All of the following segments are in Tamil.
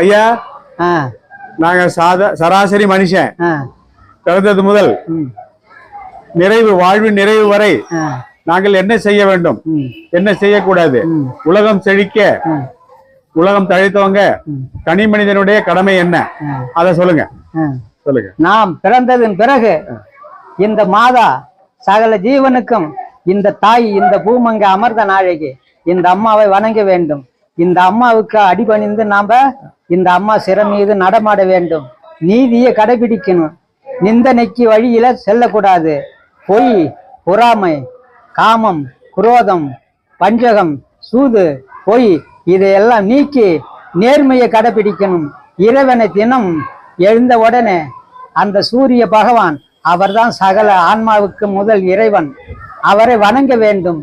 ஐயா நாங்க சாதா சராசரி மனுஷன். பிறந்தது முதல். நிறைவு வாழ்வின் நிறைவு வரை நாங்கள் என்ன செய்ய வேண்டும்? என்ன செய்யக்கூடாது. உலகம் செழிக்க உலகம் தழைத்தவங்க. தனி மனிதனுடைய கடமை என்ன. அத சொல்லுங்க. சொல்லுங்க. நாம் பிறந்ததன் பிறகு இந்த மாதா சகல ஜீவனுக்கும் இந்த தாய் இந்த பூமங்க அமர்ந்த நாளைக்கு இந்த அம்மாவை வணங்க வேண்டும். இந்த அம்மாவுக்கு அடிபணிந்து நாம இந்த அம்மா சிற மீது நடமாட வேண்டும். நீதியை கடைபிடிக்கணும். நிந்தனைக்கு வழியில செல்லக்கூடாது. பொய் பொறாமை காமம் குரோதம் பஞ்சகம் சூது பொய் இதையெல்லாம் நீக்கி நேர்மையை கடைபிடிக்கணும். இறைவனை தினம் எழுந்த உடனே அந்த சூரிய பகவான் அவர்தான் சகல ஆன்மாவுக்கு முதல் இறைவன். அவரை வணங்க வேண்டும்.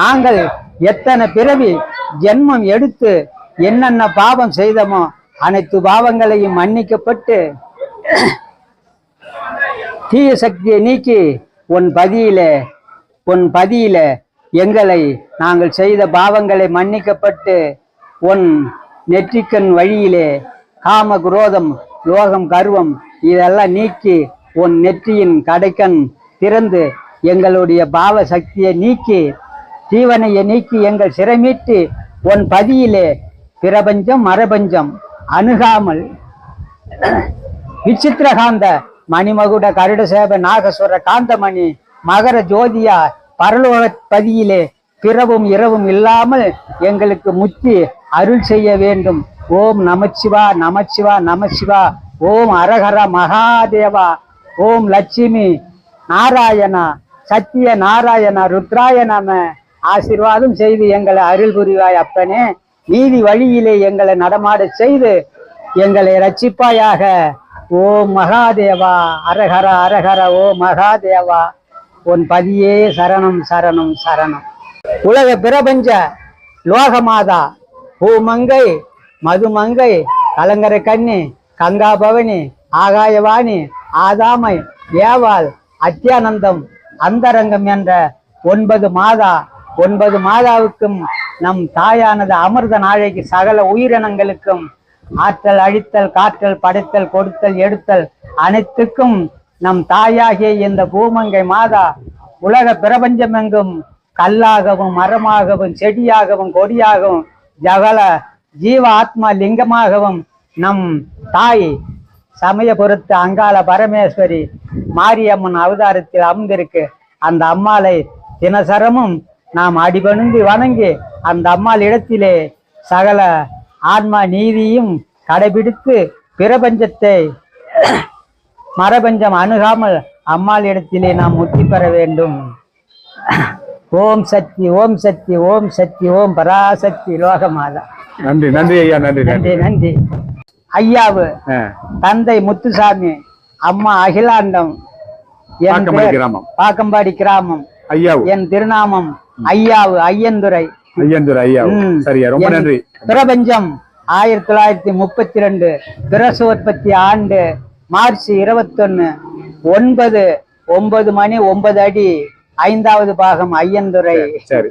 நாங்கள் எத்தனை பிறவி ஜென்மம் எடுத்து என்னென்ன பாவம் செய்தோமோ அனைத்து பாவங்களையும் மன்னிக்கப்பட்டு தீய சக்தியை நீக்கி உன் பதியில உன் பதியில எங்களை நாங்கள் செய்த பாவங்களை மன்னிக்கப்பட்டு உன் நெற்றிக்கண் வழியிலே காம குரோதம் லோகம் கர்வம் இதெல்லாம் நீக்கி உன் நெற்றியின் கடைக்கண் திறந்து எங்களுடைய பாவ சக்தியை நீக்கி தீவனையை நீக்கி எங்கள் சிறைமீட்டு உன் பதியிலே பிரபஞ்சம் மரபஞ்சம் அணுகாமல் விசித்திரகாந்த மணிமகுட கருடசேப நாகஸ்வர காந்தமணி மகர ஜோதியா பரலோக பதியிலே பிறவும் இரவும் இல்லாமல் எங்களுக்கு முத்தி அருள் செய்ய வேண்டும். ஓம் நமச்சிவா நமச்சிவா நமச்சிவா. ஓம் அரஹர மகாதேவா. ஓம் லட்சுமி நாராயணா. சத்திய நாராயணா ருத்ராய நம. ஆசிர்வாதம் செய்து எங்களை அருள் புரிவாய் அப்பனே. நீதி வழியிலே எங்களை நடமாட செய்து எங்களை ரட்சிப்பாயாக ஓ மகாதேவா அரஹர அரஹர ஓ மகாதேவா. உன் பதியே சரணம் சரணம் சரணம். உலக பிரபஞ்ச லோகமாதா பூமங்கை மதுமங்கை கலங்கரை கண்ணி கங்காபவனி ஆகாயவாணி ஆதாமை ஏவாள் அத்தியானந்தம் அந்தரங்கம் என்ற ஒன்பது மாதா ஒன்பது மாதாவுக்கும் நம் தாயானது அமிர்த நாளைக்கு சகல உயிரினங்களுக்கும் ஆற்றல் அழித்தல் காற்றல் படைத்தல் கொடுத்தல் எடுத்தல் அனைத்துக்கும் நம் தாயாகிய இந்த பூமங்கை மாதா உலக பிரபஞ்சமெங்கும் கல்லாகவும் மரமாகவும் செடியாகவும் கொடியாகவும் ஜகல ஜீவ ஆத்மா லிங்கமாகவும் நம் தாய் சமயபுரத்து அங்காள பரமேஸ்வரி மாரியம்மன் அவதாரத்தில் அமர்ந்திருக்கு. அந்த அம்மாளை தினசரமும் நாம் அடிபணிந்து வணங்கி அந்த அம்மாள் இடத்திலே சகல ஆன்மா நீதியும் கடைபிடித்து பிரபஞ்சத்தை மரபஞ்சம் அணுகாமல் அம்மாள் இடத்திலே நாம் முத்தி பெற வேண்டும். ஓம் சக்தி ஓம் சக்தி ஓம் சக்தி ஓம் பராசக்தி லோகமாதா. நன்றி நன்றி ஐயா நன்றி நன்றி. நன்றி ஐயாவு தந்தை முத்துசாமி அம்மா அகிலாண்டம். என் கிராமம். பாக்கம்பாடி கிராமம். ஐயாவு. என் திருநாமம் ஐயாவு ஐயந்துரை. ஐயந்தூர் ஐயாவு. ம். சரியா? ரொம்ப நன்றி. பிரபஞ்சம் ஆயிரத்தி தொள்ளாயிரத்தி முப்பத்தி ரெண்டு பிரசவோற்பத்தி ஆண்டு மார்ச் இருபத்தொன்னு ஒன்பது ஒன்பது மணி ஒன்பது அடி ஐந்தாவது பாகம் ஐயந்துரை. சரி.